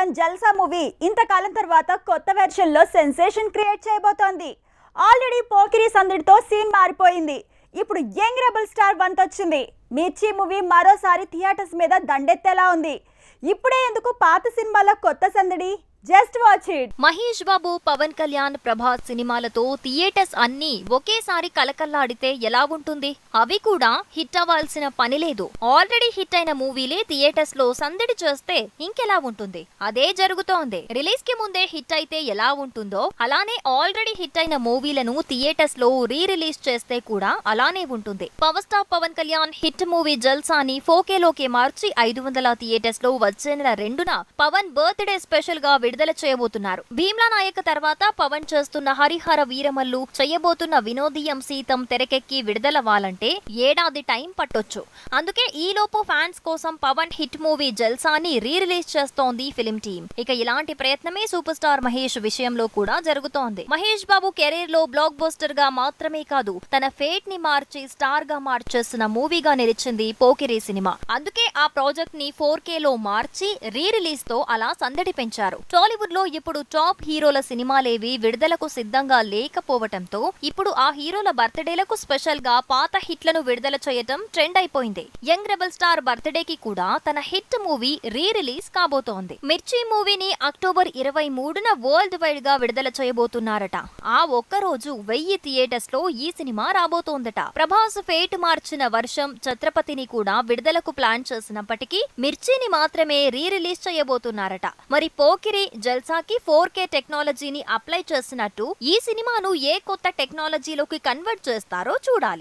కళ్యాణ్ జల్సా movie ఇంతకాలం తర్వాత కొత్త వెర్షన్లో సెన్సేషన్ క్రియేట్ చేయబోతోంది. ఆల్రెడీ పోకిరి సందడితో సీన్ మారిపోయింది. ఇప్పుడు యంగ్ రెబల్ స్టార్ వంతొచ్చింది. మిర్చి మూవీ మరోసారి థియేటర్స్ మీద దండెత్తేలా ఉంది. ఇప్పుడే ఎందుకు పాత సినిమాల కొత్త సందడి? Just watch it. Mahesh Babu Pawan Kalyan Prabhas సినిమాలతో థియేటర్స్ అన్నీ ఒకేసారి కలకల్లాడితే ఎలా ఉంటుంది? అవి కూడా హిట్ అవ్వాల్సిన పని లేదు. ఆల్రెడీ హిట్ అయిన మూవీలే థియేటర్స్లో సందడి చేస్తే ఇంకెలా ఉంటుంది? అదే జరుగుతోంది. రిలీజ్కి ముందే హిట్ అయితే ఎలా ఉంటుందో అలానే ఆల్రెడీ హిట్ అయిన మూవీలను థియేటర్స్లో రీ రిలీజ్ చేస్తే కూడా అలానే ఉంటుంది. Power star Pawan Kalyan hit movie జల్సాని ఫోకేలోకి మార్చి ఐదు వందల థియేటర్స్లో వచ్చే నెల రెండున పవన్ బర్త్డే స్పెషల్గా విడుదల చేయబోతున్నారు. భీమ్లా నాయక్ తర్వాత పవన్ చేస్తున్న హరిహర వీరమల్లు చేయబోతున్న వినోదీయం సీతం తెరకెక్కి విడుదలవ్వాలంటే ఏడాది టైం పట్టొచ్చు. అందుకే ఈలోపు ఫ్యాన్స్ కోసం పవన్ హిట్ మూవీ జల్సాని రీ రిలీజ్ చేస్తోంది ఫిలిం టీమ్. ఇక ఇలాంటి ప్రయత్నమే సూపర్ స్టార్ మహేష్ విషయంలో కూడా జరుగుతోంది. మహేష్ బాబు కెరీర్లో బ్లాక్ బస్టర్గా మాత్రమే కాదు తన ఫేట్ని మార్చి స్టార్గా మార్చేసిన మూవీగా నిలిచింది పోకిరి సినిమా. అందుకే ఆ ప్రాజెక్ట్ని ఫోర్ కే లో మార్చి రీ రిలీజ్తో అలా సందడి పెంచారు. టాలీవుడ్లో ఇప్పుడు టాప్ హీరోల సినిమాలేవి విడుదలకు సిద్ధంగా లేకపోవటంతో ఇప్పుడు ఆ హీరోల బర్త్డేలకు స్పెషల్గా పాత హిట్లను విడుదల చేయటం ట్రెండ్ అయిపోయింది. యంగ్ రెబల్ స్టార్ బర్త్డే కి కూడా తన హిట్ మూవీ రీ రిలీజ్ కాబోతోంది. మిర్చి మూవీని అక్టోబర్ ఇరవై మూడున వరల్డ్ వైడ్గా విడుదల చేయబోతున్నారట. ఆ ఒక్క రోజు వెయ్యి థియేటర్స్లో ఈ సినిమా రాబోతోందట. ప్రభాస్ ఫేట్ మార్చిన వర్షం ఛత్రపతిని కూడా విడుదలకు ప్లాన్ చేసినప్పటికీ మిర్చిని మాత్రమే రీ రిలీజ్ చేయబోతున్నారట. మరి పోకిరి జల్సాకి ఫోర్ కే టెక్నాలజీని అప్లై చేసినట్టు ఈ సినిమాను ఏ కొత్త టెక్నాలజీలోకి కన్వర్ట్ చేస్తారో చూడాలి.